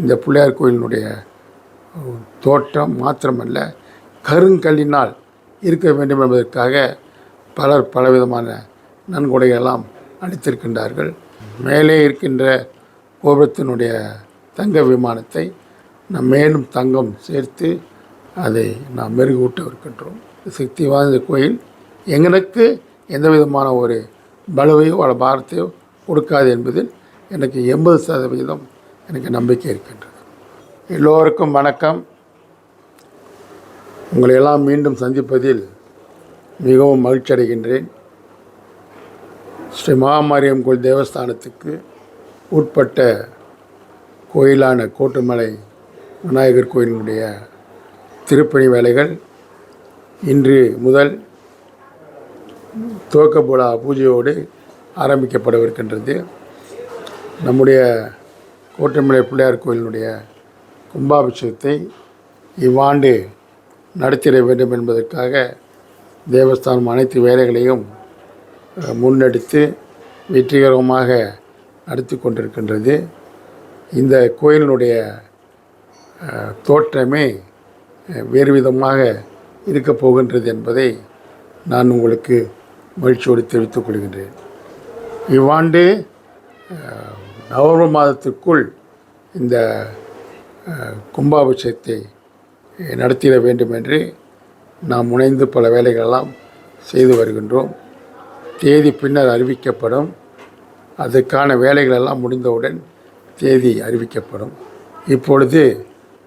இந்த பிள்ளையார் கோயிலினுடைய தோற்றம் மாத்திரமல்ல கருங்கல்லினால் இருக்க வேண்டும் என்பதற்காக பலர் பலவிதமான நன்கொடைகளெல்லாம் அளித்திருக்கின்றார்கள். மேலே இருக்கின்ற கோபுரத்தினுடைய தங்க விமானத்தை நாம் மேலும் தங்கம் சேர்த்து அதை நாம் மெருகூட்ட இருக்கின்றோம். சக்தி வாய்ந்த கோயில் எங்களுக்கு எந்த விதமான ஒரு பலுவையோ அல்ல பாரத்தையோ கொடுக்காது என்பதில் எனக்கு எண்பது சதவீதம் எனக்கு நம்பிக்கை இருக்கின்றது. எல்லோருக்கும் வணக்கம். உங்களையெல்லாம் மீண்டும் சந்திப்பதில் மிகவும் மகிழ்ச்சி அடைகின்றேன். ஸ்ரீ மகாமாரியம் கோயில் தேவஸ்தானத்துக்கு உட்பட்ட கோயிலான கோட்டுமலை விநாயகர் கோயிலினுடைய திருப்பணி வேலைகள் இன்று முதல் துவக்கப்படா பூஜையோடு ஆரம்பிக்கப்படவிருக்கின்றது. நம்முடைய கோட்டமலை பிள்ளையார் கோயிலினுடைய கும்பாபிஷேகத்தை இவ்வாண்டு நடத்திட வேண்டும் என்பதற்காக தேவஸ்தானம் அனைத்து வேலைகளையும் முன்னெடுத்து வெற்றிகரமாக நடத்தி கொண்டிருக்கின்றது. இந்த கோயிலினுடைய தோற்றமே வேறு விதமாக இருக்கப் போகின்றது என்பதை நான் உங்களுக்கு மகிழ்ச்சியோடு தெரிவித்துக் கொள்கின்றேன். இவ்வாண்டு நவம்பர் மாதத்திற்குள் இந்த கும்பாபிஷேகத்தை நடத்திட வேண்டும் என்று நாம் முனைந்து பல வேலைகளெல்லாம் செய்து வருகின்றோம். தேதி பின்னர் அறிவிக்கப்படும். அதற்கான வேலைகளெல்லாம் முடிந்தவுடன் தேதி அறிவிக்கப்படும். இப்பொழுது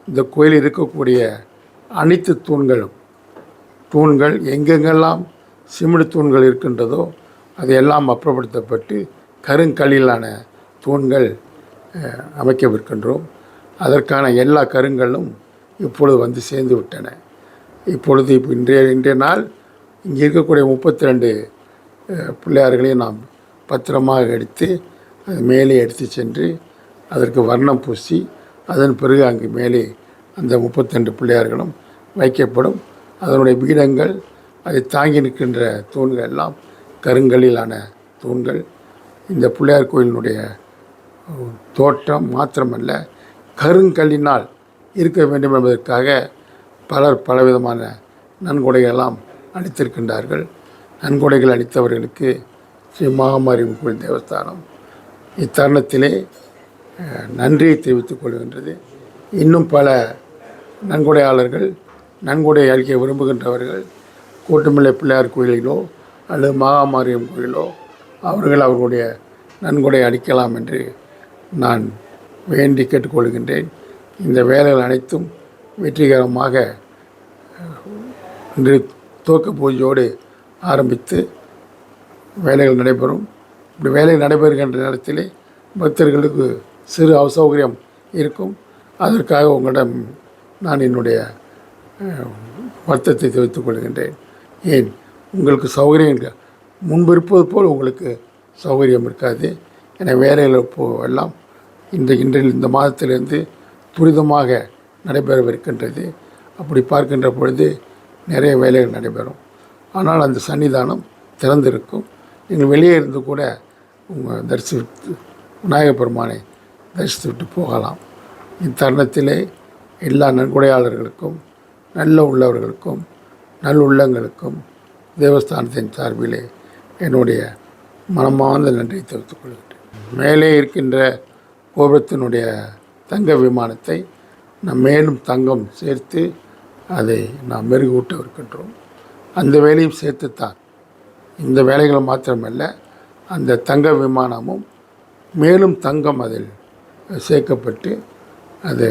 இந்த கோயிலில் இருக்கக்கூடிய அனைத்து தூண்களும் தூண்கள் எங்கெங்கெல்லாம் சிமிடு தூண்கள் இருக்கின்றதோ அதையெல்லாம் அப்புறப்படுத்தப்பட்டு கருங்கல்லிலான தூண்கள் அமைக்கவிருக்கின்றோம். அதற்கான எல்லா கருங்களும் இப்பொழுது வந்து சேர்ந்து விட்டன. இப்பொழுது இப்போ இன்றைய இன்றைய நாள் இங்கே இருக்கக்கூடிய முப்பத்தி ரெண்டு பிள்ளையார்களையும் நாம் பத்திரமாக எடுத்து அது மேலே எடுத்து சென்று அதற்கு வர்ணம் பூசி அதன் பிறகு அங்கு மேலே அந்த முப்பத்திரெண்டு பிள்ளையார்களும் வைக்கப்படும். அதனுடைய பீடங்கள் அதை தாங்கி நிற்கின்ற தூண்கள் எல்லாம் கருங்களிலான தூண்கள். இந்த பிள்ளையார் கோயிலினுடைய தோற்றம் மாத்திரமல்ல கருங்கல்லினால் இருக்க வேண்டும் என்பதற்காக பலர் பலவிதமான நன்கொடைகளெல்லாம் அளித்திருக்கின்றார்கள். நன்கொடைகள் அளித்தவர்களுக்கு ஸ்ரீ மகாமாரியம் கோயில் தேவஸ்தானம். இத்தருணத்திலே நன்றியை தெரிவித்துக் கொள்கின்றது. இன்னும் பல நன்கொடையாளர்கள் நன்கொடை அளிக்க விரும்புகின்றவர்கள் கூட்டமில்லை பிள்ளையார் கோயிலிலோ அல்லது மகாமாரியம் கோயிலோ அவர்கள் அவர்களுடைய நன்கொடை அளிக்கலாம் என்று நான் வேண்டி கேட்டுக்கொள்கின்றேன். இந்த வேலைகள் அனைத்தும் வெற்றிகரமாக இன்று துவக்க பூஜையோடு ஆரம்பித்து வேலைகள் நடைபெறும். இப்படி வேலைகள் நடைபெறுகின்ற நேரத்திலே பக்தர்களுக்கு சிறு அசௌகரியம் இருக்கும். அதற்காக உங்களிடம் நான் என்னுடைய வருத்தத்தை தெரிவித்துக் கொள்கின்றேன். ஏன்? உங்களுக்கு சௌகரியம் முன்பிருப்பது முன்பு இருப்பது போல் உங்களுக்கு சௌகரியம் இருக்காது. என வேலை இழப்பு எல்லாம் இந்த இன்றைய இந்த மாதத்திலிருந்து துரிதமாக நடைபெறவிருக்கின்றது. அப்படி பார்க்கின்ற பொழுது நிறைய வேலைகள் நடைபெறும். ஆனால் அந்த சன்னிதானம் திறந்திருக்கும். நீங்கள் வெளியே இருந்து கூட உங்கள் தரிசித்து விநாயகப் பெருமானை தரிசித்து விட்டு போகலாம். இத்தருணத்திலே எல்லா நன்கொடையாளர்களுக்கும் நல்ல உள்ளவர்களுக்கும் நல்லுள்ளங்களுக்கும் தேவஸ்தானத்தின் சார்பிலே என்னுடைய மனமார்ந்த நன்றியை தெரிவித்துக் கொள்கிறேன். மேலே இருக்கின்ற கோபுரத்தினுடைய தங்க விமானத்தை நாம் மேலும் தங்கம் சேர்த்து அதை நாம் மெருகூட்ட இருக்கின்றோம். அந்த வேலையும் சேர்த்துத்தான். இந்த வேலைகள் மாத்திரமல்ல அந்த தங்க விமானமும் மேலும் தங்கம் அதில் சேர்க்கப்பட்டு அது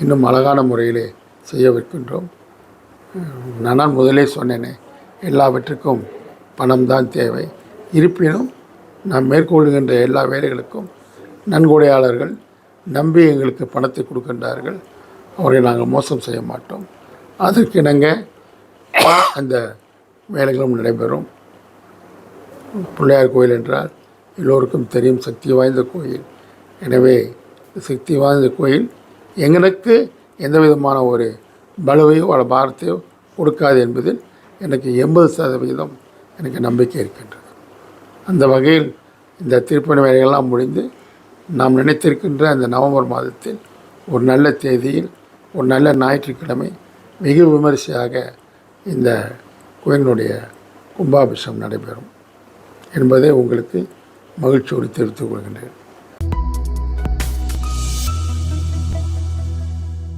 இன்னும் அழகான முறையிலே செய்யவிருக்கின்றோம் நான் முதலே சொன்னேனே எல்லாவற்றுக்கும் பணம் தான் தேவை. இருப்பினும் நாம் மேற்கொள்கின்ற எல்லா வேலைகளுக்கும் நன்கொடையாளர்கள் நம்பி எங்களுக்கு பணத்தை கொடுக்கின்றார்கள். அவரை நாங்கள் மோசம் செய்ய மாட்டோம். அதற்கிணங்க அந்த வேலைகளும் நடைபெறும். பிள்ளையார் கோயில் என்றால் எல்லோருக்கும் தெரியும் சக்தி வாய்ந்த கோயில். எனவே சக்தி வாய்ந்த கோயில் எங்களுக்கு எந்த விதமான ஒரு பலுவையோ அல்ல பாரத்தையோ கொடுக்காது என்பதில் எனக்கு எண்பது சதவீதம் எனக்கு நம்பிக்கை இருக்கின்றது. அந்த வகையில் இந்த திருப்பணி வேலைகள்லாம் முடிந்து நாம் நினைத்திருக்கின்ற அந்த நவம்பர் மாதத்தில் ஒரு நல்ல தேதியில் ஒரு நல்ல ஞாயிற்றுக்கிழமை வெகு விமரிசையாக இந்த கோயிலினுடைய கும்பாபிஷேகம் நடைபெறும் என்பதை உங்களுக்கு மகிழ்ச்சியோடு தெரிவித்துக் கொள்கின்றேன்.